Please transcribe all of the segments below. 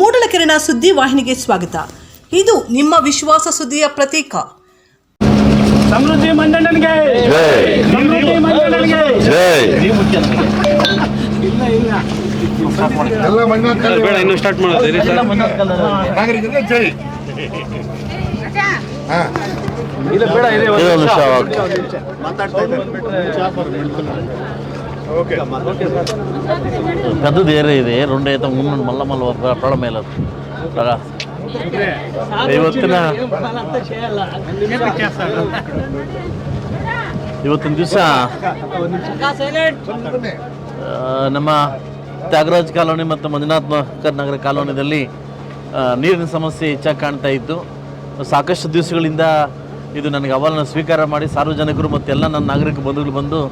ಮೂಡಲಕೆರೆನ ಸುದ್ದಿ ವಾಹಿನಿಗೆ ಸ್ವಾಗತ. ಇದು ನಿಮ್ಮ ವಿಶ್ವಾಸ ಸುದ್ದಿಯ ಪ್ರತೀಕ. ಸಮೃದ್ಧಿ ಮಂಡಳಿಗೆ. ಎಲ್ಲ ಮಣ್ಣ ಬೇಡ ಇನ್ನು ಸ್ಟಾರ್ಟ್ ಮಾಡೋದು ನಾಗರಿಕರಿಗೆ ಜೈ ಹಾ ಇದೊಂದು ನಿಮಿಷ పెద్దది ఏరే ఇది రెండు అయితే ముందు మళ్ళా మళ్ళీ ప్రాణ మేలు బాగా ಇವತ್ತಿನ ಇವತ್ತಿನ ದಿವಸ ನಮ್ಮ ತ್ಯಾಗರಾಜ್ ಕಾಲೋನಿ ಮತ್ತು ಮಂಜುನಾಥ್ ಮಹಕರ್ ನಗರ ಕಾಲೋನಿಯಲ್ಲಿ ಆ, ನೀರಿನ ಸಮಸ್ಯೆ ಹೆಚ್ಚಾಗಿ ಕಾಣ್ತಾ ಇತ್ತು ಸಾಕಷ್ಟು ದಿವಸಗಳಿಂದ ಇದು ನನಗೆ ಅಹವಾಲನ್ನು ಸ್ವೀಕಾರ ಮಾಡಿ ಸಾರ್ವಜನಿಕರು ಮತ್ತು ಎಲ್ಲ ನನ್ನ ನಾಗರಿಕ ಬಂಧುಗಳು ಬಂದು ಆ,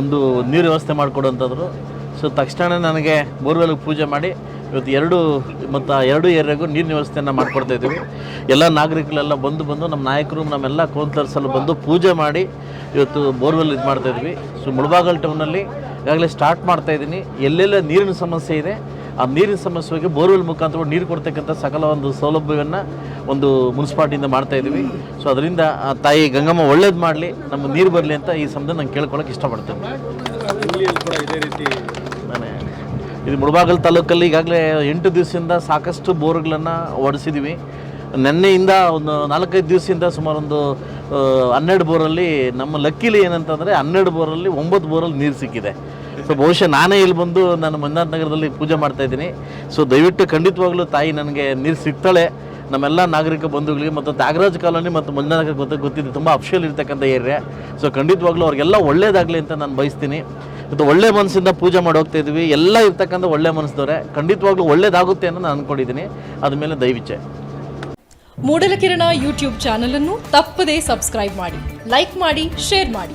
ಒಂದು ನೀರು ವ್ಯವಸ್ಥೆ ಮಾಡಿಕೊಡುವಂಥದ್ರು. ಸೊ ತಕ್ಷಣ ನನಗೆ ಬೋರ್ವೆಲ್ಗೆ ಪೂಜೆ ಮಾಡಿ ಇವತ್ತು ಎರಡು ಮತ್ತು ಎರಡು ಏರಿಯಾಗೂ ನೀರಿನ ವ್ಯವಸ್ಥೆಯನ್ನು ಮಾಡಿಕೊಡ್ತಾ ಇದ್ದೀವಿ. ಎಲ್ಲ ನಾಗರಿಕರೆಲ್ಲ ಬಂದು ಬಂದು ನಮ್ಮ ನಾಯಕರು, ನಮ್ಮೆಲ್ಲ ಕೌನ್ಸಿಲರ್ಸ್ ಎಲ್ಲ ಬಂದು ಪೂಜೆ ಮಾಡಿ ಇವತ್ತು ಬೋರ್ವೆಲ್ ಇದು ಮಾಡ್ತಾ ಇದ್ವಿ. ಸೊ ಮುಳಬಾಗಲ್ ಟೌನಲ್ಲಿ ಈಗಾಗಲೇ ಸ್ಟಾರ್ಟ್ ಮಾಡ್ತಾ ಇದ್ದೀನಿ. ಎಲ್ಲೆಲ್ಲ ನೀರಿನ ಸಮಸ್ಯೆ ಇದೆ. ಆ ನೀರಿನ ಸಮಸ್ಯೆಗೆ ಬೋರ್ವೆಲ್ ಮುಖಾಂತರ ನೀರು ಕೊಡ್ತಕ್ಕಂಥ ಸಕಲ ಒಂದು ಸೌಲಭ್ಯವನ್ನು ಒಂದು ಮುನ್ಸಿಪಾಲ್ಟಿಯಿಂದ ಮಾಡ್ತಾ ಇದ್ದೀವಿ. ಸೊ ಅದರಿಂದ ತಾಯಿ ಗಂಗಮ್ಮ ಒಳ್ಳೇದು ಮಾಡಲಿ ನಮ್ಮ ನೀರು ಬರಲಿ ಅಂತ ಈ ಸಂಬಂಧ ನಾನು ಕೇಳ್ಕೊಳಕ್ಕೆ ಇಷ್ಟಪಡ್ತೇನೆ. ಇದು ಮುಳಬಾಗಲ್ ತಾಲೂಕಲ್ಲಿ ಈಗಾಗಲೇ ಎಂಟು ದಿವಸದಿಂದ ಸಾಕಷ್ಟು ಬೋರ್ಗಳನ್ನು ಹೊಡೆಸಿದ್ದೀವಿ ನಿನ್ನೆಯಿಂದ ಒಂದು ನಾಲ್ಕೈದು ದಿವಸದಿಂದ ಸುಮಾರು ಒಂದು ಹನ್ನೆರಡು ಬೋರಲ್ಲಿ ನಮ್ಮ ಲಕ್ಕಿಲಿ ಏನಂತಂದರೆ ಹನ್ನೆರಡು ಬೋರಲ್ಲಿ ಒಂಬತ್ತು ಬೋರಲ್ಲಿ ನೀರು ಸಿಕ್ಕಿದೆ. ಸೊ ಬಹುಶಃ ನಾನೇ ಇಲ್ಲಿ ಬಂದು ನಾನು ಮಂಜುನಾಥ್ ನಗರದಲ್ಲಿ ಪೂಜೆ ಮಾಡ್ತಾ ಇದ್ದೀನಿ. ಸೊ ದಯವಿಟ್ಟು ಖಂಡಿತವಾಗ್ಲೂ ತಾಯಿ ನನಗೆ ನೀರು ಸಿಗ್ತಾಳೆ. ನಮ್ಮೆಲ್ಲ ನಾಗರಿಕ ಬಂಧುಗಳಿಗೆ ಮತ್ತು ತ್ಯಾಗರಾಜ್ ಕಾಲೋನಿ ಮತ್ತು ಮಂಜುನಾಥ ಗೊತ್ತ ಗೊತ್ತಿದೆ ತುಂಬ ಅಫಿಷಿಯಲ್ ಇರ್ತಕ್ಕಂಥ ಏರಿಯಾ. ಸೊ ಖಂಡಿತವಾಗ್ಲೂ ಅವ್ರಿಗೆಲ್ಲ ಒಳ್ಳೇದಾಗಲಿ ಅಂತ ನಾನು ಬಯಸ್ತೀನಿ. ಮತ್ತು ಒಳ್ಳೆ ಮನಸ್ಸಿಂದ ಪೂಜೆ ಮಾಡಿ ಹೋಗ್ತಾ ಇದ್ವಿ ಎಲ್ಲ ಇರ್ತಕ್ಕಂಥ ಒಳ್ಳೆ ಮನಸ್ಸದವ್ರೆ, ಖಂಡಿತವಾಗ್ಲೂ ಒಳ್ಳೇದಾಗುತ್ತೆ ಅಂತ ನಾನು ಅಂದ್ಕೊಂಡಿದ್ದೀನಿ ಅದ್ಮೇಲೆ ದಯವಿಚ್ಛೆ ಮೂಡಲಕಿರಣ ಯೂಟ್ಯೂಬ್ ಚಾನಲನ್ನು ತಪ್ಪದೇ ಸಬ್ಸ್ಕ್ರೈಬ್ ಮಾಡಿ. ಲೈಕ್ ಮಾಡಿ, ಶೇರ್ ಮಾಡಿ.